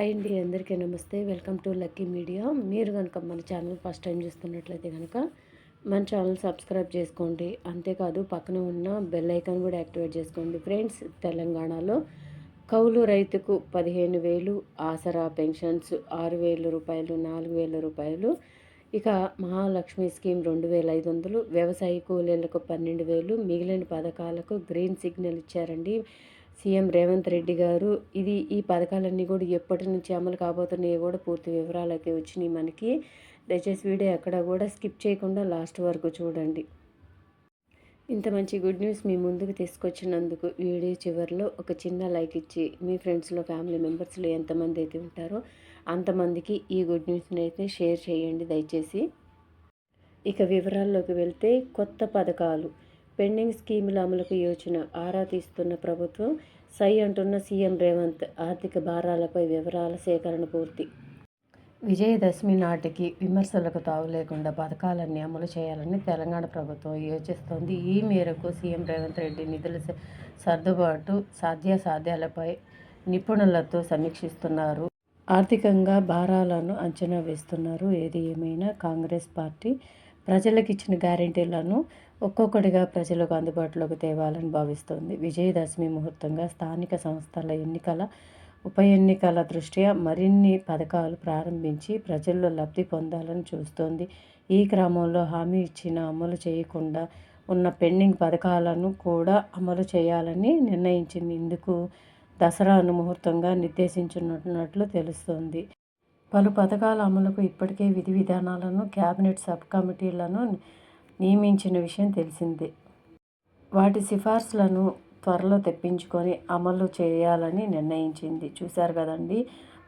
అందరికీ నమస్తే. Welcome to Lucky Media. మీరు కనుక మన ఛానల్ ఫస్ట్ టైం చూస్తున్నట్లయితే కనుక మన ఛానల్ సబ్స్క్రైబ్ చేసుకోండి. అంతేకాదు పక్కన ఉన్న బెల్ ఐకాన్ కూడా యాక్టివేట్ చేసుకోండి. ఫ్రెండ్స్ తెలంగాణలో కౌలు రైతుకు పదిహేను వేలు ఆసరా పెన్షన్స్ ఆరు వేల రూపాయలు నాలుగు వేల రూపాయలు ఇక మహాలక్ష్మి స్కీమ్ రెండు వేల ఐదు వందలు వ్యవసాయ కూలీలకు పన్నెండు వేలు మిగిలిన పథకాలకు గ్రీన్ సిగ్నల్ ఇచ్చారండి. సీఎం రేవంత్ రెడ్డి గారు ఇది ఈ పథకాలన్నీ కూడా ఎప్పటి నుంచి అమలు కాబోతున్నాయో కూడా పూర్తి వివరాలకి వచ్చినాయి మనకి. దయచేసి వీడియో ఎక్కడ కూడా స్కిప్ చేయకుండా లాస్ట్ వరకు చూడండి. ఇంత మంచి గుడ్ న్యూస్ మీ ముందుకు తీసుకొచ్చినందుకు వీడియో చివరిలో ఒక చిన్న లైక్ ఇచ్చి మీ ఫ్రెండ్స్లో ఫ్యామిలీ మెంబర్స్లో ఎంతమంది అయితే ఉంటారో అంతమందికి ఈ గుడ్ న్యూస్ని అయితే షేర్ చేయండి దయచేసి. ఇక వివరాల్లోకి వెళ్తే కొత్త పథకాలు. పెండింగ్ స్కీముల అమలుకు యోచన ఆరా తీస్తున్న ప్రభుత్వం సై అంటున్న సీఎం రేవంత్ ఆర్థిక భారాలపై వివరాల సేకరణ పూర్తి. విజయదశమి నాటికి విమర్శలకు తావు లేకుండా పథకాలన్నీ అమలు చేయాలని తెలంగాణ ప్రభుత్వం యోచిస్తోంది. ఈ మేరకు సీఎం రేవంత్ రెడ్డి నిధుల సర్దుబాటు సాధ్యాసాధ్యాలపై నిపుణులతో సమీక్షిస్తున్నారు. ఆర్థికంగా భారాలను అంచనా వేస్తున్నారు. ఏది ఏమైనా కాంగ్రెస్ పార్టీ ప్రజలకు ఇచ్చిన గ్యారంటీలను ఒక్కొక్కటిగా ప్రజలకు అందుబాటులోకి తేవాలని భావిస్తోంది. విజయదశమి ముహూర్తంగా స్థానిక సంస్థల ఎన్నికల ఉప ఎన్నికల దృష్ట్యా మరిన్ని పథకాలు ప్రారంభించి ప్రజల్లో లబ్ధి పొందాలని చూస్తోంది. ఈ క్రమంలో హామీ ఇచ్చిన అమలు చేయకుండా ఉన్న పెండింగ్ పథకాలను కూడా అమలు చేయాలని నిర్ణయించింది. ఇందుకు దసరాను ముహూర్తంగా నిర్దేశించున్నట్లు తెలుస్తోంది. పలు పథకాల అమలుకు ఇప్పటికే విధి విధానాలను కేబినెట్ సబ్ కమిటీలను నియమించిన విషయం తెలిసిందే. వాటి సిఫార్సులను త్వరలో తెప్పించుకొని అమలు చేయాలని నిర్ణయించింది. చూశారు కదండి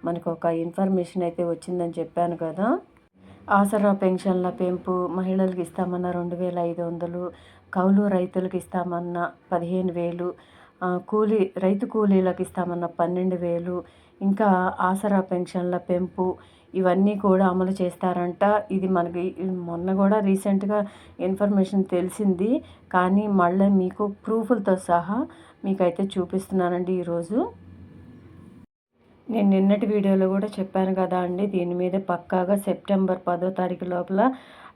మనకు ఒక ఇన్ఫర్మేషన్ అయితే వచ్చిందని చెప్పాను కదా. ఆసరా పెన్షన్ల పెంపు మహిళలకు ఇస్తామన్న రెండు వేల ఐదు వందలు కౌలు రైతులకు ఇస్తామన్న పదిహేను వేలు కూలీ రైతు కూలీలకు ఇస్తామన్న పన్నెండు వేలు ఇంకా ఆసరా పెన్షన్ల పెంపు ఇవన్నీ కూడా అమలు చేస్తారంట. ఇది మనకి మొన్న కూడా రీసెంట్గా ఇన్ఫర్మేషన్ తెలిసింది. కానీ మళ్ళీ మీకు ప్రూఫ్లతో సహా మీకైతే చూపిస్తున్నానండి ఈరోజు. నేను నిన్నటి వీడియోలో కూడా చెప్పాను కదా అండి దీని మీద పక్కాగా సెప్టెంబర్ పదో తారీఖు లోపల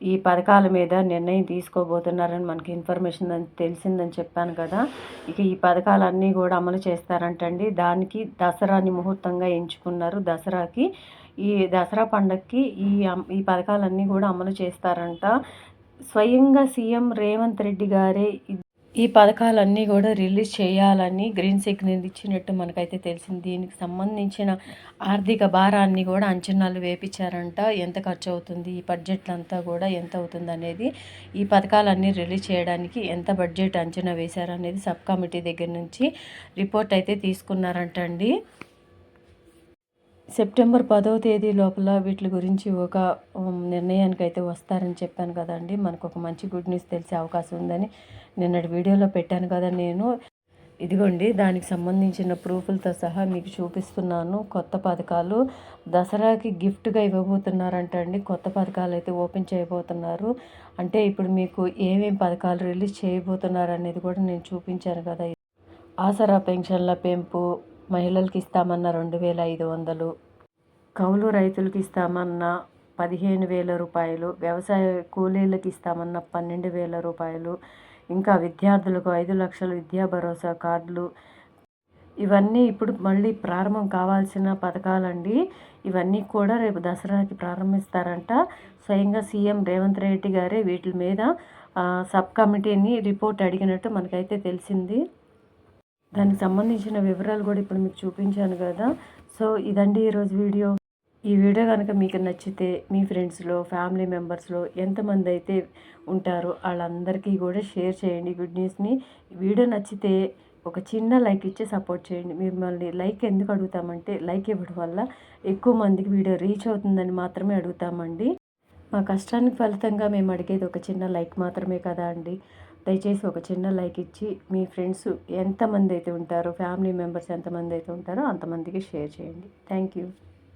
ఈ పథకాల మీద నిర్ణయం తీసుకోబోతున్నారని మనకి ఇన్ఫర్మేషన్ తెలిసిందని చెప్పాను కదా. ఇక ఈ పథకాలన్నీ కూడా అమలు చేస్తారంటండి. దానికి దసరాని ముహూర్తంగా ఎంచుకున్నారు. దసరాకి ఈ దసరా పండగకి ఈ ఈ పథకాలన్నీ కూడా అమలు చేస్తారంట. స్వయంగా సీఎం రేవంత్ రెడ్డి గారే ఈ పథకాలన్నీ కూడా రిలీజ్ చేయాలని గ్రీన్ సిగ్నల్ ఇచ్చినట్టు మనకైతే తెలిసింది. దీనికి సంబంధించిన ఆర్థిక భారాన్ని కూడా అంచనాలు వేపించారంట. ఎంత ఖర్చు అవుతుంది ఈ బడ్జెట్ అంతా కూడా ఎంత అవుతుంది అనేది ఈ పథకాలన్నీ రిలీజ్ చేయడానికి ఎంత బడ్జెట్ అంచనా వేశారనేది సబ్ కమిటీ దగ్గర నుంచి రిపోర్ట్ అయితే తీసుకున్నారంట అండి సెప్టెంబర్ పదవ తేదీ లోపల వీటి గురించి ఒక నిర్ణయానికి అయితే వస్తారని చెప్పాను కదండి. మనకు ఒక మంచి గుడ్ న్యూస్ తెలిసే అవకాశం ఉందని నిన్నటి వీడియోలో పెట్టాను కదా నేను. ఇదిగోండి దానికి సంబంధించిన ప్రూఫ్లతో సహా మీకు చూపిస్తున్నాను. కొత్త పథకాలు దసరాకి గిఫ్ట్గా ఇవ్వబోతున్నారంట అండి కొత్త పథకాలు అయితే ఓపెన్ చేయబోతున్నారు. అంటే ఇప్పుడు మీకు ఏమేమి పథకాలు రిలీజ్ చేయబోతున్నారు అనేది కూడా నేను చూపించాను కదా. ఆసరా పెన్షన్ల పెంపు మహిళలకు ఇస్తామన్న రెండు వేల ఐదు వందలు కౌలు రైతులకు ఇస్తామన్న పదిహేను వేల రూపాయలు వ్యవసాయ కూలీలకు ఇస్తామన్న పన్నెండు వేల రూపాయలు ఇంకా విద్యార్థులకు ఐదు లక్షల విద్యా భరోసా కార్డులు. ఇవన్నీ ఇప్పుడు మళ్ళీ ప్రారంభం కావాల్సిన పథకాలండి. ఇవన్నీ కూడా రేపు దసరాకి ప్రారంభిస్తారంట. స్వయంగా సీఎం రేవంత్ రెడ్డి గారే వీటి మీద సబ్ కమిటీని రిపోర్ట్ అడిగినట్టు మనకైతే తెలిసింది. దానికి సంబంధించిన వివరాలు కూడా ఇప్పుడు మీకు చూపించాను కదా. సో ఇదండి ఈరోజు వీడియో. ఈ వీడియో కనుక మీకు నచ్చితే మీ ఫ్రెండ్స్లో ఫ్యామిలీ మెంబర్స్లో ఎంతమంది అయితే ఉంటారో వాళ్ళందరికీ కూడా షేర్ చేయండి గుడ్ న్యూస్ని. వీడియో నచ్చితే ఒక చిన్న లైక్ ఇచ్చి సపోర్ట్ చేయండి. మిమ్మల్ని లైక్ ఎందుకు అడుగుతామంటే లైక్ ఇవ్వడం వల్ల ఎక్కువ మందికి వీడియో రీచ్ అవుతుందని మాత్రమే అడుగుతామండి. మా కష్టానికి ఫలితంగా మేము అడిగేది ఒక చిన్న లైక్ మాత్రమే కదా అండి. దయచేసి ఒక చిన్న లైక్ ఇచ్చి మీ ఫ్రెండ్స్ ఎంతమంది అయితే ఉంటారో ఫ్యామిలీ మెంబర్స్ ఎంతమంది అయితే ఉంటారో అంతమందికి షేర్ చేయండి. Thank you.